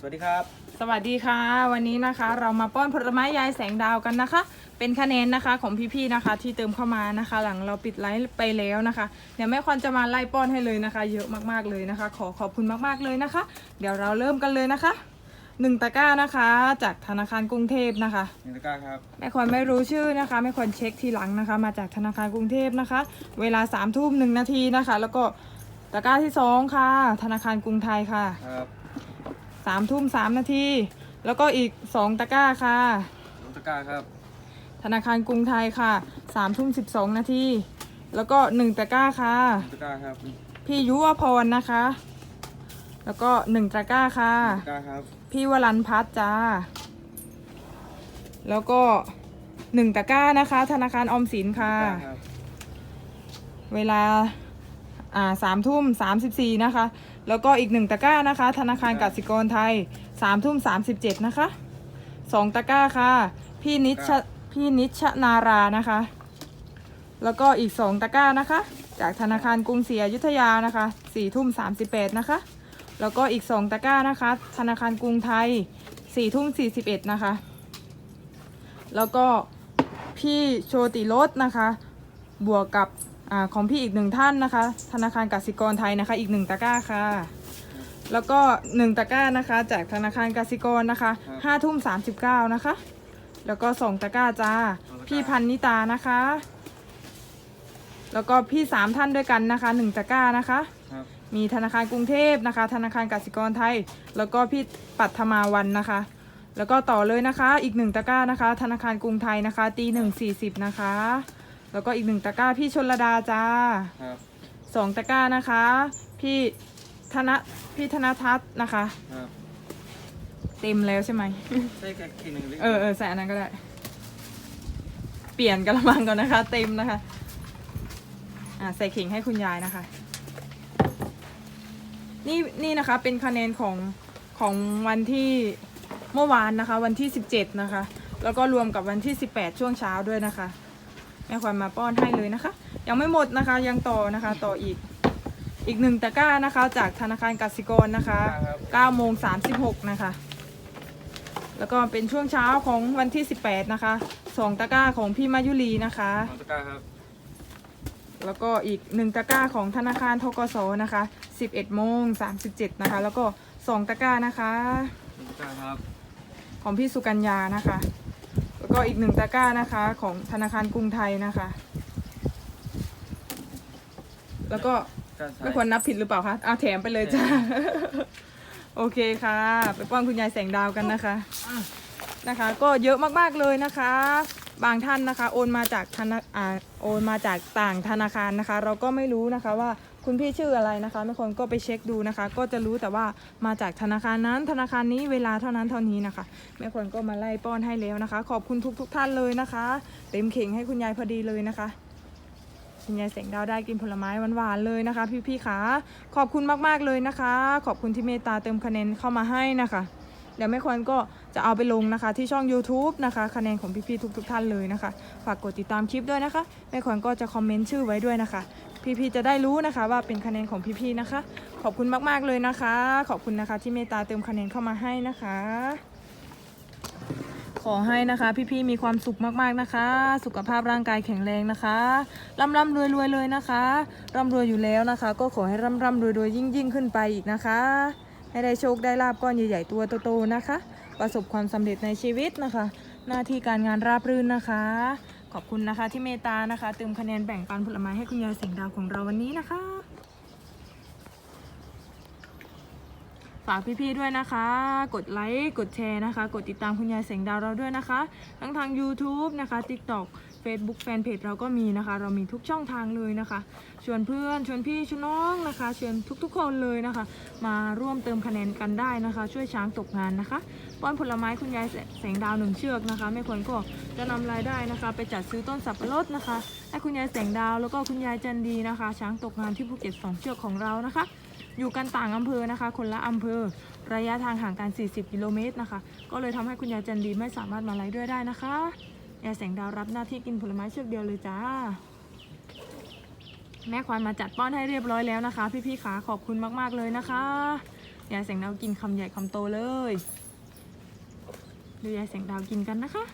สวัสดีครับ สวัสดีค่ะ วันนี้นะคะ เรามาป้อนผลไม้ยายแสงดาวกันนะคะ เป็นคะแนนนะคะของพี่ๆนะคะ ที่เติมเข้ามานะคะ หลังเราปิดไลฟ์ไปแล้วนะคะ เดี๋ยวแม่ควันจะมาไล่ป้อนให้เลยนะคะ เยอะมากๆเลยนะคะ ขอขอบคุณมากๆเลยนะคะ เดี๋ยวเราเริ่มกันเลยนะคะหนึ่งตะกร้านะคะ จากธนาคารกรุงเทพนะคะนิตะกร้าครับแม่ควันไม่รู้ชื่อนะคะแม่ควันเช็คทีหลังนะคะ มาจากธนาคารกรุงเทพนะคะ เวลาสามทุ่มหนึ่งนาทีนะคะ แล้วก็ตะกร้าที่สองค่ะ ธนาคารกรุงไทยค่ะครับ สามทุ่มสามนาทีแล้วก็อีกสองตะกร้าค่ะ น้องตะกร้าครับ ธนาคารกรุงไทยค่ะสามทุ่มสิบสองนาทีแล้วก็หนึ่งตะกร้าค่ะ น้องตะกร้าครับพี่ยุวพรนะคะ แล้วก็หนึ่งตะกร้าค่ะ ตะกร้าครับ พี่วรันพัฒน์จ้า แล้วก็หนึ่งตะกร้านะคะ ธนาคารออมสินค่ะ ตะกร้าครับ เวลาอ่าสามทุ่มสามสิบสี่นะคะ แล้วก็อีกหนึ่งตะกร้านะคะ ธนาคารกสิกรไทยสามทุ่มสามสิบเจ็ดนะคะสองตะกร้าค่ะ พี่นิชพี่นิชนารานะคะ แล้วก็อีกสองตะกร้านะคะ จากธนาคารกรุงศรีอยุธยานะคะสี่ทุ่มสามสิบแปดนะคะ แล้วก็อีกสองตะกร้านะคะ ธนาคารกรุงไทยสี่ทุ่มสี่สิบเอ็ดนะคะ แล้วก็พี่โชติรสนะคะ บวกกับ อาของพี่อีกหนึ่งท่านนะคะ ธนาคารกสิกรไทยนะคะ อีกหนึ่งตะกร้าค่ะ แล้วก็หนึ่งตะกร้านะคะ จากธนาคารกสิกรนะคะห้าทุ่มสามสิบเก้านะคะ แล้วก็สองตะกร้าจ้า พี่พันนิตานะคะ แล้วก็พี่สามท่านด้วยกันนะคะหนึ่งตะกร้านะคะครับมีธนาคารกรุงเทพนะคะ ธนาคารกสิกรไทย แล้วก็พี่ปัทมาวันนะคะ แล้วก็ต่อเลยนะคะ อีกหนึ่งตะกร้านะคะ ธนาคารกรุงไทยนะคะตีหนึ่งสี่สิบนะคะ แล้วก็อีกหนึ่งตะกร้าพี่ชนระดาจ้าครับสองตะกร้านะคะ พี่ธนพี่ธนทัศน์นะคะ ครับเต็มแล้วใช่ไหมใช่แค่ทีหนึ่งหรือเออเออใส่อันนั้นก็ได้ เปลี่ยนกระมังก่อนนะคะ เต็มนะคะ อ่าใส่ขิงให้คุณยายนะคะ นี่นี่นะคะ เป็นคะแนนของของวันที่เมื่อวานนะคะ วันที่ 17 นะคะ แล้วก็รวมกับวันที่ 18 ช่วงเช้าด้วยนะคะ แม่ควันมาป้อนให้เลยนะคะ ยังไม่หมดนะคะยังต่อนะคะต่ออีกอีกหนึ่งตะกร้านะคะจากธนาคารกสิกรนะคะ9โมง36นะคะ แล้วก็เป็นช่วงเช้าของวันที่ 18 นะคะสองตะกร้าของพี่มายุรีนะคะน้องตะกร้าครับแล้วก็อีกหนึ่งตะกร้าของธนาคารทกสนะคะ 11โมง37นะคะ แล้วก็สองตะกร้านะคะน้องตะกร้าครับ ของพี่สุกัญญานะคะแล้ว ก็อีกหนึ่งตะกร้านะคะของธนาคารกรุงไทยนะคะ แล้วก็ตะกร้าซ้ายไม่ควรนับผิดหรือเปล่าคะเอาแถมไปเลยจ้า โอเคค่ะ ไปป้อนคุณยายแสงดาวกันนะคะนะคะ ก็เยอะมากๆเลยนะคะ บางท่านนะคะ โอนมาจากธนาอ่าโอนมาจากต่างธนาคารนะคะ เราก็ไม่รู้นะคะว่า คุณพี่ชื่ออะไรนะคะไม่คนก็ไปเช็คดูนะคะ ก็จะรู้แต่ว่ามาจากธนาคารนั้นธนาคารนี้เวลาเท่านั้นเท่านี้นะคะแม่คนก็มาไล่ป้อนให้แล้วนะคะ ขอบคุณทุกๆทท่านเลยนะคะ เต็มเข่งให้คุณยายพอดีเลยนะคะคุณยายแสงดาวได้กินผลไม้หวานๆเลยนะคะ พี่ๆขาขอบคุณมากๆเลยนะคะ ขอบคุณที่เมตตาเติมคะแนนเข้ามาให้นะคะเดี๋ยวแม่ควรก็จะเอาไปลงนะคะที่ช่อง YouTube นะคะ คะแนนของพี่ๆทุกๆท่านเลยนะคะ ฝากกดติดตามคลิปด้วยนะคะแม่ควรก็จะคอมเมนต์ชื่อไว้ด้วยนะคะ พี่ๆจะได้รู้นะคะ ว่าเป็นคะแนนของพี่ๆนะคะ ขอบคุณมากๆเลยนะคะ ขอบคุณนะคะที่เมตตาเติมคะแนนเข้ามาให้นะคะ ขอให้นะคะพี่ๆมีความสุขมากๆนะคะ สุขภาพร่างกายแข็งแรงนะคะร่ำร่ำรวยรวยเลยนะคะร่ำรวยอยู่แล้วนะคะ ก็ขอให้ร่ำร่ำรวยรวยยิ่งยิ่งๆขึ้นไปอีกนะคะให้ได้โชคได้ลาบก้อนใหญ่ๆตัวโตๆนะคะ ประสบความสำเร็จในชีวิตนะคะ หน้าที่การงานราบรื่นนะคะ ขอบคุณนะคะที่เมตานะคะเติมคะแนนแบ่งปันผลไม้ให้คุณยายเสียงดาวของเราวันนี้นะคะ ฝากพี่ๆด้วยนะคะ กดไลค์กดแชร์นะคะ กดติดตามคุณยายแสงดาวเราด้วยนะคะ ทั้งทาง YouTube นะคะ TikTok Facebook Fanpage เราก็มีนะคะ เรามีทุกช่องทางเลยนะคะ ชวนเพื่อนชวนพี่ชวนน้องนะคะ ชวนทุกๆคนเลยนะคะ มาร่วมเติมคะแนนกันได้นะคะ ช่วยช้างตกงานนะคะป้อนผลไม้คุณยายแสงดาวหนึ่งเชือกนะคะแม่ควรก็จะนำรายได้นะคะ ไปจัดซื้อต้นสับปะรดนะคะให้คุณยายแสงดาวแล้วก็คุณยายจันดีนะคะ ช้างตกงานที่ภูเก็ตสองเชือกของเรานะคะ อยู่กันต่างอำเภอนะคะ คนละอำเภอ ระยะทางห่างกัน 40 กิโลเมตรนะคะ ก็เลยทำให้คุณยายจันดีไม่สามารถมาไลฟ์ด้วยได้นะคะยายแสงดาวรับหน้าที่กินผลไม้เชือกเดียวเลยจ้า แม่ควานมาจัดป้อนให้เรียบร้อยแล้วนะคะ พี่ๆขาขอบคุณมากๆเลยนะคะยายแสงดาวกินคำใหญ่คำโตเลยดูยายแสงดาวกินกันนะคะ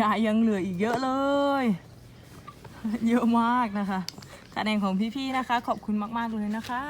ยายยังเหลืออีกเยอะเลย เยอะมากนะคะคะแนนของพี่ๆนะคะ ขอบคุณมาก ๆ เลยนะคะ